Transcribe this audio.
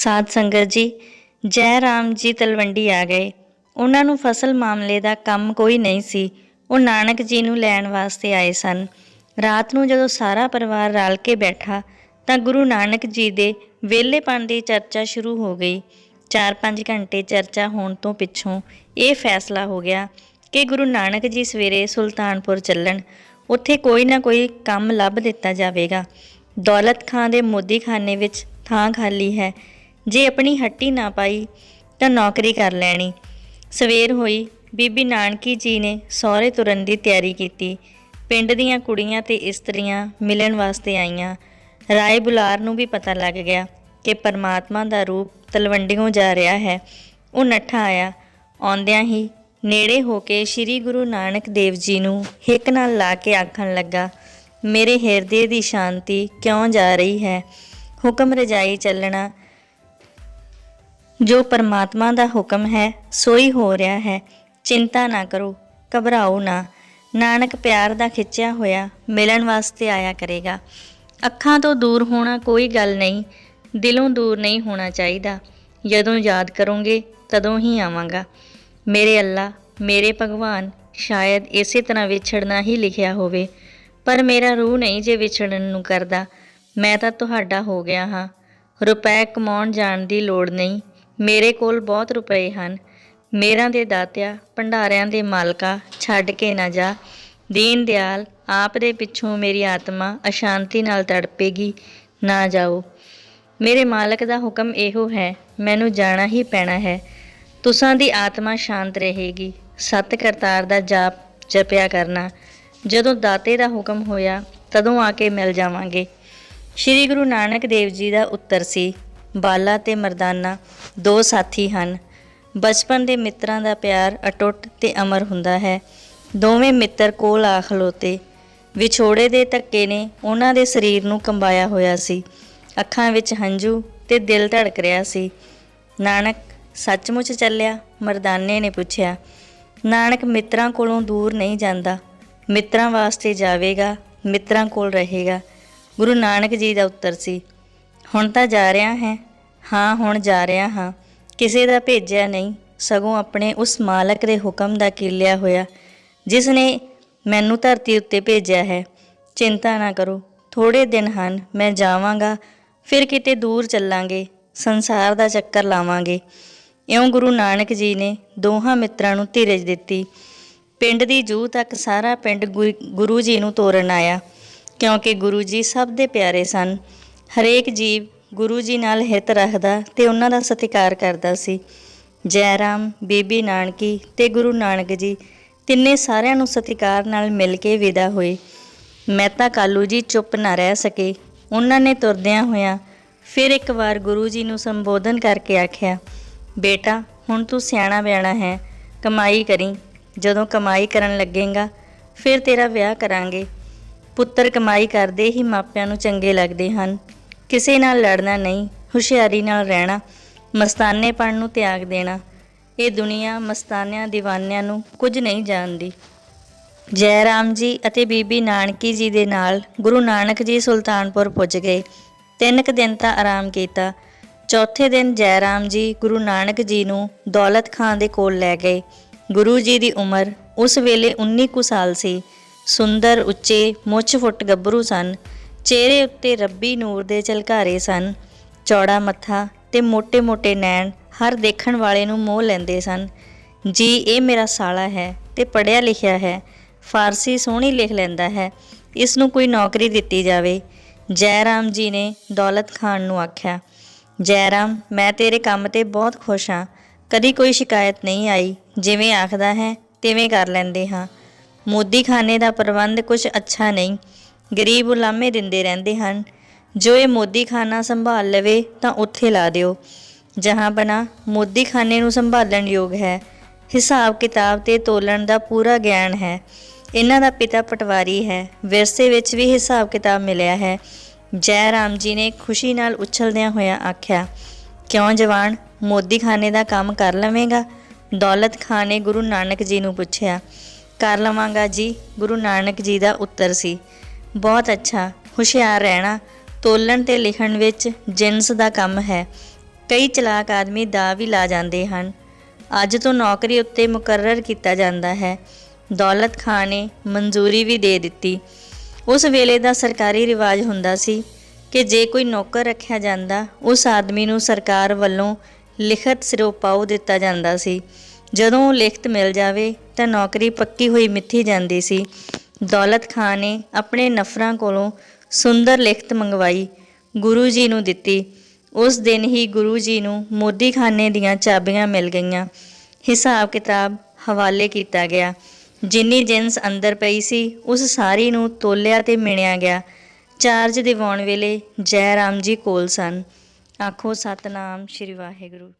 ਸਾਧ ਸੰਗਤ ਜੀ, ਜੈ ਰਾਮ ਜੀ ਤਲਵੰਡੀ ਆ ਗਏ। ਉਹਨਾਂ ਨੂੰ ਫਸਲ ਮਾਮਲੇ ਦਾ ਕੰਮ ਕੋਈ ਨਹੀਂ ਸੀ। ਉਹ ਨਾਨਕ ਜੀ ਨੂੰ ਲੈਣ ਵਾਸਤੇ ਆਏ ਸਨ। ਰਾਤ ਨੂੰ ਜਦੋਂ ਸਾਰਾ ਪਰਿਵਾਰ ਰਲ ਕੇ ਬੈਠਾ, ਤਾਂ ਗੁਰੂ ਨਾਨਕ ਜੀ ਦੇ ਵਿਹਲੇਪਣ ਦੀ ਚਰਚਾ ਸ਼ੁਰੂ ਹੋ ਗਈ। 4-5 ਘੰਟੇ ਚਰਚਾ ਹੋਣ ਤੋਂ ਪਿੱਛੋਂ ਇਹ ਫੈਸਲਾ ਹੋ ਗਿਆ ਕਿ ਗੁਰੂ ਨਾਨਕ ਜੀ ਸਵੇਰੇ ਸੁਲਤਾਨਪੁਰ ਚੱਲਣ। ਉੱਥੇ ਕੋਈ ਨਾ ਕੋਈ ਕੰਮ ਲੱਭ ਦਿੱਤਾ ਜਾਵੇਗਾ। ਦੌਲਤ ਖਾਂ ਦੇ ਮੋਦੀਖਾਨੇ ਵਿੱਚ ਥਾਂ ਖਾਲੀ ਹੈ। ਜੇ ਆਪਣੀ ਹੱਟੀ ਨਾ ਪਾਈ ਤਾਂ ਨੌਕਰੀ ਕਰ ਲੈਣੀ। ਸਵੇਰ ਹੋਈ, ਬੀਬੀ ਨਾਨਕੀ ਜੀ ਨੇ ਸਹੁਰੇ ਤੁਰਨ ਦੀ ਤਿਆਰੀ ਕੀਤੀ। ਪਿੰਡ ਦੀਆਂ ਕੁੜੀਆਂ ਤੇ ਇਸਤਰੀਆਂ ਮਿਲਣ ਵਾਸਤੇ ਆਈਆਂ। ਰਾਏ ਬੁਲਾਰ ਨੂੰ ਵੀ ਪਤਾ ਲੱਗ ਗਿਆ ਕਿ ਪਰਮਾਤਮਾ ਦਾ ਰੂਪ ਤਲਵੰਡੀੋਂ ਜਾ ਰਿਹਾ ਹੈ। ਉਹ ਨੱਠਾ ਆਇਆ। ਆਉਂਦਿਆਂ ਹੀ ਨੇੜੇ ਹੋ ਕੇ ਸ੍ਰੀ ਗੁਰੂ ਨਾਨਕ ਦੇਵ ਜੀ ਨੂੰ ਹਿੱਕ ਨਾਲ ਲਾ ਕੇ ਆਖਣ ਲੱਗਾ, ਮੇਰੇ ਹਿਰਦੇ ਦੀ ਸ਼ਾਂਤੀ ਕਿਉਂ ਜਾ ਰਹੀ ਹੈ? ਹੁਕਮ ਰਜਾਈ ਚੱਲਣਾ ਜੋ ਪਰਮਾਤਮਾ ਦਾ ਹੁਕਮ ਹੈ, ਸੋਈ ਹੋ ਰਿਹਾ ਹੈ। ਚਿੰਤਾ ਨਾ ਕਰੋ, ਘਬਰਾਓ ਨਾ। ਨਾਨਕ ਪਿਆਰ ਦਾ ਖਿੱਚਿਆ ਹੋਇਆ ਮਿਲਣ ਵਾਸਤੇ ਆਇਆ ਕਰੇਗਾ। ਅੱਖਾਂ ਤੋਂ ਦੂਰ ਹੋਣਾ ਕੋਈ ਗੱਲ ਨਹੀਂ, ਦਿਲੋਂ ਦੂਰ ਨਹੀਂ ਹੋਣਾ ਚਾਹੀਦਾ। ਜਦੋਂ ਯਾਦ ਕਰੋਗੇ, ਤਦੋਂ ਹੀ ਆਵਾਂਗਾ। ਮੇਰੇ ਅੱਲਾ, ਮੇਰੇ ਭਗਵਾਨ, ਸ਼ਾਇਦ ਇਸੇ ਤਰ੍ਹਾਂ ਵਿਛੜਨਾ ਹੀ ਲਿਖਿਆ ਹੋਵੇ। ਪਰ ਮੇਰਾ ਰੂਹ ਨਹੀਂ ਜੇ ਵਿਛੜਨ ਨੂੰ ਕਰਦਾ। ਮੈਂ ਤਾਂ ਤੁਹਾਡਾ ਹੋ ਗਿਆ ਹਾਂ। ਰੁਪਏ ਕਮਾਉਣ ਜਾਣ ਦੀ ਲੋੜ ਨਹੀਂ। ਮੇਰੇ ਕੋਲ ਬਹੁਤ ਰੁਪਏ ਹਨ। ਮੇਰਾ ਦੇ ਦਾਤਿਆ, ਭੰਡਾਰਿਆਂ ਦੇ ਮਾਲਕਾ, ਛੱਡ ਕੇ ਨਾ ਜਾ। ਦੀਨ ਦਿਆਲ, ਆਪ ਦੇ ਪਿੱਛੋਂ ਮੇਰੀ ਆਤਮਾ ਅਸ਼ਾਂਤੀ ਨਾਲ ਤੜਪੇਗੀ, ਨਾ ਜਾਓ। ਮੇਰੇ ਮਾਲਕ ਦਾ ਹੁਕਮ ਇਹੋ ਹੈ, ਮੈਨੂੰ ਜਾਣਾ ਹੀ ਪੈਣਾ ਹੈ। ਤੁਸਾਂ ਦੀ ਆਤਮਾ ਸ਼ਾਂਤ ਰਹੇਗੀ। ਸਤ ਕਰਤਾਰ ਦਾ ਜਾਪ ਜਪਿਆ ਕਰਨਾ। ਜਦੋਂ ਦਾਤੇ ਦਾ ਹੁਕਮ ਹੋਇਆ, ਤਦੋਂ ਆ ਕੇ ਮਿਲ ਜਾਵਾਂਗੇ। ਸ਼੍ਰੀ ਗੁਰੂ ਨਾਨਕ ਦੇਵ ਜੀ ਦਾ ਉੱਤਰ ਸੀ। ਬਾਲਾ ਤੇ ਮਰਦਾਨਾ ਦੋ ਸਾਥੀ ਹਨ। ਬਚਪਨ ਦੇ ਮਿੱਤਰਾਂ ਦਾ ਪਿਆਰ ਅਟੁੱਟ ਤੇ ਅਮਰ ਹੁੰਦਾ ਹੈ। ਦੋਵੇਂ ਮਿੱਤਰ ਕੋਲ ਆ ਖਲੋਤੇ। ਵਿਛੋੜੇ ਦੇ ਧੱਕੇ ਨੇ ਉਹਨਾਂ ਦੇ ਸਰੀਰ ਨੂੰ ਕੰਬਾਇਆ ਹੋਇਆ ਸੀ। ਅੱਖਾਂ ਵਿੱਚ ਹੰਝੂ ਤੇ ਦਿਲ ਧੜਕ ਰਿਹਾ ਸੀ। ਨਾਨਕ, ਸੱਚਮੁੱਚ ਚੱਲਿਆ? ਮਰਦਾਨੇ ਨੇ ਪੁੱਛਿਆ। ਨਾਨਕ ਮਿੱਤਰਾਂ ਕੋਲੋਂ ਦੂਰ ਨਹੀਂ ਜਾਂਦਾ। ਮਿੱਤਰਾਂ ਵਾਸਤੇ ਜਾਵੇਗਾ, ਮਿੱਤਰਾਂ ਕੋਲ ਰਹੇਗਾ। ਗੁਰੂ ਨਾਨਕ ਜੀ ਦਾ ਉੱਤਰ ਸੀ। ਹੁਣ ਤਾਂ ਜਾ ਰਿਹਾ ਹੈ। ਹਾਂ, ਹੁਣ ਜਾ ਰਿਹਾ ਹਾਂ। ਕਿਸੇ ਦਾ ਭੇਜਿਆ ਨਹੀਂ। ਸਗੋਂ ਆਪਣੇ ਉਸ ਮਾਲਕ ਦੇ ਹੁਕਮ ਦਾ ਕੀਲਿਆ ਹੋਇਆ, ਜਿਸ ਨੇ ਮੈਨੂੰ ਧਰਤੀ ਉੱਤੇ ਭੇਜਿਆ ਹੈ। ਚਿੰਤਾ ਨਾ ਕਰੋ ਥੋੜੇ ਦਿਨ ਹਨ, ਮੈਂ ਜਾਵਾਂਗਾ, ਫਿਰ ਕਿਤੇ ਦੂਰ ਚੱਲਾਂਗੇ, ਸੰਸਾਰ ਦਾ ਚੱਕਰ ਲਾਵਾਂਗੇ। ਇਉਂ ਗੁਰੂ ਨਾਨਕ ਜੀ ਨੇ ਦੋਹਾਂ ਮਿੱਤਰਾਂ ਨੂੰ ਧੀਰਜ ਦਿੱਤੀ। ਪਿੰਡ ਦੀ ਜੂਹ ਤੱਕ ਸਾਰਾ ਪਿੰਡ ਗੁਰ- ਗੁਰੂ ਜੀ ਨੂੰ ਤੋਰਨ ਆਇਆ, ਕਿਉਂਕਿ ਗੁਰੂ ਜੀ ਸਭ ਦੇ ਪਿਆਰੇ ਸਨ। ਹਰੇਕ ਜੀਵ ਗੁਰੂ ਜੀ ਨਾਲ ਹਿੱਤ ਰੱਖਦਾ ਤੇ ਉਹਨਾਂ ਦਾ ਸਤਿਕਾਰ ਕਰਦਾ ਸੀ। ਜੈ ਰਾਮ ਬੀਬੀ ਨਾਨਕੀ ਤੇ ਗੁਰੂ ਨਾਨਕ ਜੀ ਤਿੰਨੇ ਸਾਰਿਆਂ ਨੂੰ ਸਤਿਕਾਰ ਨਾਲ ਮਿਲ ਕੇ ਵਿਦਾ ਹੋਏ। ਮਹਿਤਾ ਕਾਲੂ ਜੀ ਚੁੱਪ ਨਾ ਰਹਿ ਸਕੇ। ਉਹਨਾਂ ਨੇ ਤੁਰਦਿਆਂ ਹੋਇਆਂ ਫਿਰ ਇੱਕ ਵਾਰ ਗੁਰੂ ਜੀ ਨੂੰ ਸੰਬੋਧਨ ਕਰਕੇ ਆਖਿਆ, ਬੇਟਾ, ਹੁਣ ਤੂੰ ਸਿਆਣਾ ਬਿਆਣਾ ਹੈ। ਕਮਾਈ ਕਰੀ। ਜਦੋਂ ਕਮਾਈ ਕਰਨ ਲੱਗੇਗਾ, ਫਿਰ ਤੇਰਾ ਵਿਆਹ ਕਰਾਂਗੇ। ਪੁੱਤਰ ਕਮਾਈ ਕਰਦੇ ਹੀ ਮਾਪਿਆਂ ਨੂੰ ਚੰਗੇ ਲੱਗਦੇ ਹਨ। ਕਿਸੇ ਨਾਲ ਲੜਨਾ ਨਹੀਂ, ਹੁਸ਼ਿਆਰੀ ਨਾਲ ਰਹਿਣਾ ਮਸਤਾਨੇਪਣ ਨੂੰ ਤਿਆਗ ਦੇਣਾ। ਇਹ ਦੁਨੀਆ ਮਸਤਾਨਿਆਂ دیਵਾਨਿਆਂ ਨੂੰ ਕੁਝ ਨਹੀਂ ਜਾਣਦੀ। ਜੈ ਰਾਮ ਜੀ ਅਤੇ ਬੀਬੀ ਨਾਨਕੀ ਜੀ ਦੇ ਨਾਲ ਗੁਰੂ ਨਾਨਕ ਜੀ ਸੁਲਤਾਨਪੁਰ ਪੁੱਜ ਗਏ। ਤਿੰਨ ਕੁ ਦਿਨ ਤਾਂ ਆਰਾਮ ਕੀਤਾ। ਚੌਥੇ ਦਿਨ ਜੈ ਰਾਮ ਜੀ ਗੁਰੂ ਨਾਨਕ ਜੀ ਨੂੰ ਦੌਲਤ ਖਾਨ ਦੇ ਕੋਲ ਲੈ ਗਏ। ਗੁਰੂ ਜੀ ਦੀ ਉਮਰ ਉਸ ਵੇਲੇ 19 ਕੁ ਸਾਲ ਸੀ। ਸੁੰਦਰ, ਉੱਚੇ, ਮੁੱਛ ਫੁੱਟ ਗੱਭਰੂ ਸਨ। ਚਿਹਰੇ ਉੱਤੇ ਰੱਬੀ ਨੂਰ ਦੇ ਝਲਕਾਰੇ ਸਨ। ਚੌੜਾ ਮੱਥਾ ਤੇ ਮੋٹے-ਮੋٹے ਨੈਣ ਹਰ ਦੇਖਣ ਵਾਲੇ ਨੂੰ ਮੋਹ ਲੈਂਦੇ ਸਨ। ਜੀ, ਇਹ ਮੇਰਾ ਸਾਲਾ ਹੈ ਤੇ ਪੜਿਆ ਲਿਖਿਆ ਹੈ। ਫਾਰਸੀ ਸੋਹਣੀ ਲਿਖ ਲੈਂਦਾ ਹੈ। ਇਸ ਨੂੰ ਕੋਈ ਨੌਕਰੀ ਦਿੱਤੀ ਜਾਵੇ। ਜੈ ਰਾਮ ਜੀ ਨੇ ਦੌਲਤ ਖਾਨ ਨੂੰ ਆਖਿਆ ਜੈ ਰਾਮ ਮੈਂ ਤੇਰੇ ਕੰਮ ਤੇ ਬਹੁਤ ਖੁਸ਼ ਹਾਂ। ਕਦੀ ਕੋਈ ਸ਼ਿਕਾਇਤ ਨਹੀਂ ਆਈ। ਜਿਵੇਂ ਆਖਦਾ ਹੈ, ਤਿਵੇਂ ਕਰ ਲੈਂਦੇ ਹਾਂ। ਮੋਦੀ ਖਾਨੇ ਦਾ ਪ੍ਰਬੰਧ ਕੁਝ ਅੱਛਾ ਨਹੀਂ। ਗਰੀਬ ਉਲਾਮੇ ਦਿੰਦੇ ਰਹਿੰਦੇ ਹਨ। ਜੋ ਇਹ ਮੋਦੀ ਖਾਨਾ ਸੰਭਾਲ ਲਵੇ ਤਾਂ ਉੱਥੇ ਲਾ ਦਿਓ। ਜਹਾਂ ਬਣਾ ਮੋਦੀ ਖਾਨੇ ਨੂੰ ਸੰਭਾਲਣ ਯੋਗ ਹੈ। ਹਿਸਾਬ ਕਿਤਾਬ ਤੇ ਤੋਲਣ ਦਾ ਪੂਰਾ ਗਿਆਨ ਹੈ। ਇਹਨਾਂ ਦਾ ਪਿਤਾ ਪਟਵਾਰੀ ਹੈ। ਵਿਰਸੇ ਵਿੱਚ ਵੀ ਹਿਸਾਬ ਕਿਤਾਬ ਮਿਲਿਆ ਹੈ। ਜੈ ਰਾਮ ਜੀ ਨੇ ਖੁਸ਼ੀ ਨਾਲ ਉਛਲਦਿਆਂ ਹੋਇਆਂ ਆਖਿਆ, ਕਿਉਂ ਜਵਾਨ, ਮੋਦੀ ਖਾਨੇ ਦਾ ਕੰਮ ਕਰ ਲਵੇਂਗਾ? ਦੌਲਤ ਖਾਨ ਨੇ ਗੁਰੂ ਨਾਨਕ ਜੀ ਨੂੰ ਪੁੱਛਿਆ, ਕਰ ਲਵਾਂਗਾ ਜੀ। ਗੁਰੂ ਨਾਨਕ ਜੀ ਦਾ ਉੱਤਰ ਸੀ। ਬਹੁਤ ਅੱਛਾ, ਹੁਸ਼ਿਆਰ ਰਹਿਣਾ, ਤੋਲਣ ਤੇ ਲਿਖਣ ਵਿੱਚ ਜਿਨਸ ਦਾ ਕੰਮ ਹੈ। ਕਈ ਚਲਾਕ ਆਦਮੀ ਦਾ ਵੀ ਲਾ ਜਾਂਦੇ ਹਨ। ਅੱਜ ਤੋਂ ਨੌਕਰੀ ਉੱਤੇ ਮੁਕਰਰ ਕੀਤਾ ਜਾਂਦਾ ਹੈ। ਦੌਲਤ ਖਾਨ ਨੇ ਮਨਜ਼ੂਰੀ ਵੀ ਦੇ ਦਿੱਤੀ। ਉਸ ਵੇਲੇ ਦਾ ਸਰਕਾਰੀ ਰਿਵਾਜ ਹੁੰਦਾ ਸੀ ਕਿ ਜੇ ਕੋਈ ਨੌਕਰ ਰੱਖਿਆ ਜਾਂਦਾ, ਉਸ ਆਦਮੀ ਨੂੰ ਸਰਕਾਰ ਵੱਲੋਂ ਲਿਖਤ ਸਿਰੋਪਾਉ ਦਿੱਤਾ ਜਾਂਦਾ ਸੀ। ਜਦੋਂ ਲਿਖਤ ਮਿਲ ਜਾਵੇ, ਤਾਂ ਨੌਕਰੀ ਪੱਕੀ ਹੋਈ ਮਿੱਥੀ ਜਾਂਦੀ ਸੀ। ਦੌਲਤ ਖਾਨ ਨੇ ਆਪਣੇ ਨਫਰਾਂ ਕੋਲੋਂ ਸੁੰਦਰ ਲਿਖਤ ਮੰਗਵਾਈ, ਗੁਰੂ ਜੀ ਨੂੰ ਦਿੱਤੀ। ਉਸ ਦਿਨ ਹੀ ਗੁਰੂ ਜੀ ਨੂੰ ਮੋਦੀਖਾਨੇ ਦੀਆਂ ਚਾਬੀਆਂ ਮਿਲ ਗਈਆਂ। ਹਿਸਾਬ ਕਿਤਾਬ ਹਵਾਲੇ ਕੀਤਾ ਗਿਆ। ਜਿੰਨੀ ਜਿੰਸ ਅੰਦਰ ਪਈ ਸੀ, ਉਸ ਸਾਰੀ ਨੂੰ ਤੋਲਿਆ ਤੇ ਮਿਣਿਆ ਗਿਆ। ਚਾਰਜ ਦਿਵਾਉਣ ਵੇਲੇ ਜੈ ਰਾਮ ਜੀ ਕੋਲ ਸਨ। ਆਖੋ, ਸਤਨਾਮ ਸ਼੍ਰੀ ਵਾਹਿਗੁਰੂ।